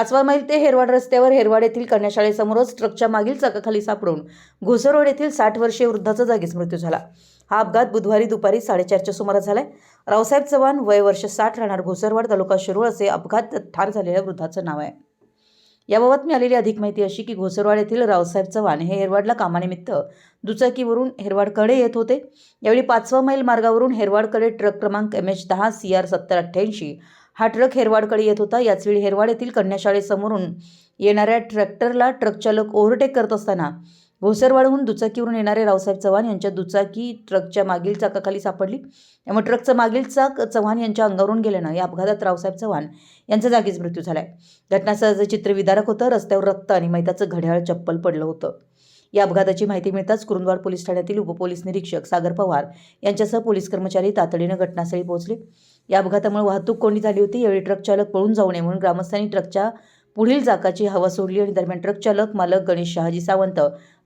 पाचवा मैल ते हेरवाड रस्त्यावर हेरवाड येथील कन्याशाळेसमोरच ट्रकच्या मागील चाकाखाली सापडून घोसरवाड येथील साठ वर्षीय वृद्धाचा जागीच मृत्यू झाला. हा अपघात बुधवारी दुपारी साडेचारच्या सुमारास झालाय. रावसाहेब चव्हाण वय वर्ष साठ राहणार घोसरवाड तालुका शिरोळ असे अपघात ठार झालेल्या वृद्धाचं नाव आहे. याबाबत मिळालेली अधिक माहिती अशी की घोसरवाड येथील रावसाहेब चव्हाण हे हेरवाडला कामानिमित्त दुचाकीवरून हेरवाडकडे येत होते. यावेळी पाचवा मैल मार्गावरून हेरवाडकडे ट्रक क्रमांक एम एच दहा सी आर सत्तर अठ्ठ्याऐंशी हा ट्रक हेरवाडकडे येत होता. याचवेळी हेरवाड येथील कन्याशाळेसमोरून येणाऱ्या ट्रॅक्टरला ट्रक चालक ओव्हरटेक करत असताना घोसरवाडहून दुचाकीवरून येणारे रावसाहेब चव्हाण यांच्या दुचाकी ट्रकच्या मागील चाकाखाली सापडली. त्यामुळे ट्रकचं मागील चाक चव्हाण यांच्या अंगावरून गेल्यानं या अपघातात रावसाहेब चव्हाण यांचा जागीच मृत्यू झालाय. घटनास्थळाचं चित्र विदारक होतं. रस्त्यावर रक्त आणि मैताचं घड्याळ चप्पल पडलं होतं. या अपघाताची माहिती मिळताच कुरुंदवाड पोलीस ठाण्यातील उपपोलीस निरीक्षक सागर पवार यांच्यासह पोलीस कर्मचारी तातडीनं घटनास्थळी पोहोचले. या अपघातामुळे वाहतूक कोंडी झाली होती. यावेळी ट्रक चालक पळून जाऊ नये म्हणून ग्रामस्थांनी ट्रकच्या पुढील चाकाची हवा सोडली आणि दरम्यान ट्रक चालक मालक गणेश शहाजी सावंत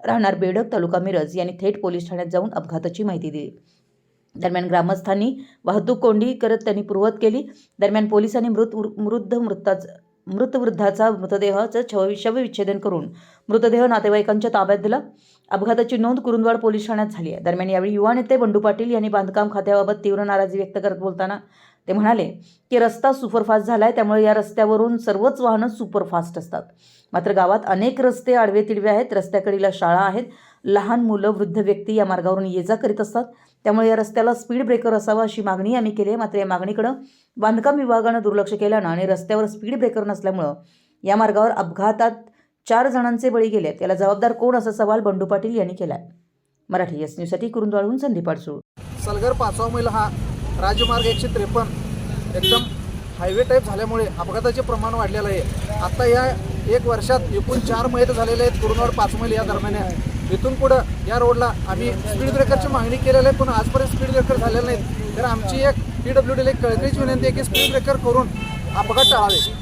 राहणार बेडक तालुका मिरज यांनी थेट पोलीस ठाण्यात जाऊन अपघाताची माहिती दिली. दरम्यान ग्रामस्थांनी वाहतूक कोंडी करत त्यांनी पूर्वत केली. दरम्यान पोलिसांनी मृत मृद्ध मृताच मृत वृद्धाचा मृतदेहाचं छव शवविच्छेदन करून मृतदेह नातेवाईकांच्या ताब्यात दिला. अपघाताची नोंद कुरुंदवाड पोलीस ठाण्यात झाली आहे. दरम्यान यावेळी युवा नेते बंडू पाटील यांनी बांधकाम खात्याबाबत तीव्र नाराजी व्यक्त करत बोलताना ते म्हणाले की रस्ता सुपरफास्ट झाला आहे त्यामुळे या रस्त्यावरून सर्वच वाहनं सुपरफास्ट असतात. मात्र गावात अनेक रस्ते आडवे तिडवे आहेत रस्त्याकडीला शाळा आहेत लहान मुलं वृद्ध व्यक्ती या मार्गावरून ये जा करीत असतात. त्यामुळे या रस्त्याला स्पीड ब्रेकर असावा अशी मागणी आम्ही केली आहे. मात्र या मागणीकडं बांधकाम विभागानं दुर्लक्ष केल्यानं आणि रस्त्यावर स्पीड ब्रेकर नसल्यामुळं या मार्गावर अपघातात चार जणांचे बळी गेले आहेत त्याला जबाबदार कोण असा सवाल बंडू पाटील यांनी केला आहे मराठी एस न्यूजसाठी कुरुंदवाडहून संदीप पाडसूळ सलगर पाचवा मैल हा राजमार्ग एकशे त्रेपन्न. एकदम हायवे टाईप झाल्यामुळे अपघाताचे प्रमाण वाढलेलं आहे. आता या एक वर्षात एकूण चार मैल झालेले आहेत कुरुनवाड पाच मैल या दरम्यान. आहे. इथून पुढं या रोडला आम्ही स्पीड ब्रेकरची मागणी केलेली आहे पण आजपर्यंत स्पीड ब्रेकर झालेले नाहीत. तर आमची एक पी डब्ल्यू डीला एक कळकळीची विनंती आहे की स्पीड ब्रेकर करून अपघात टाळावे.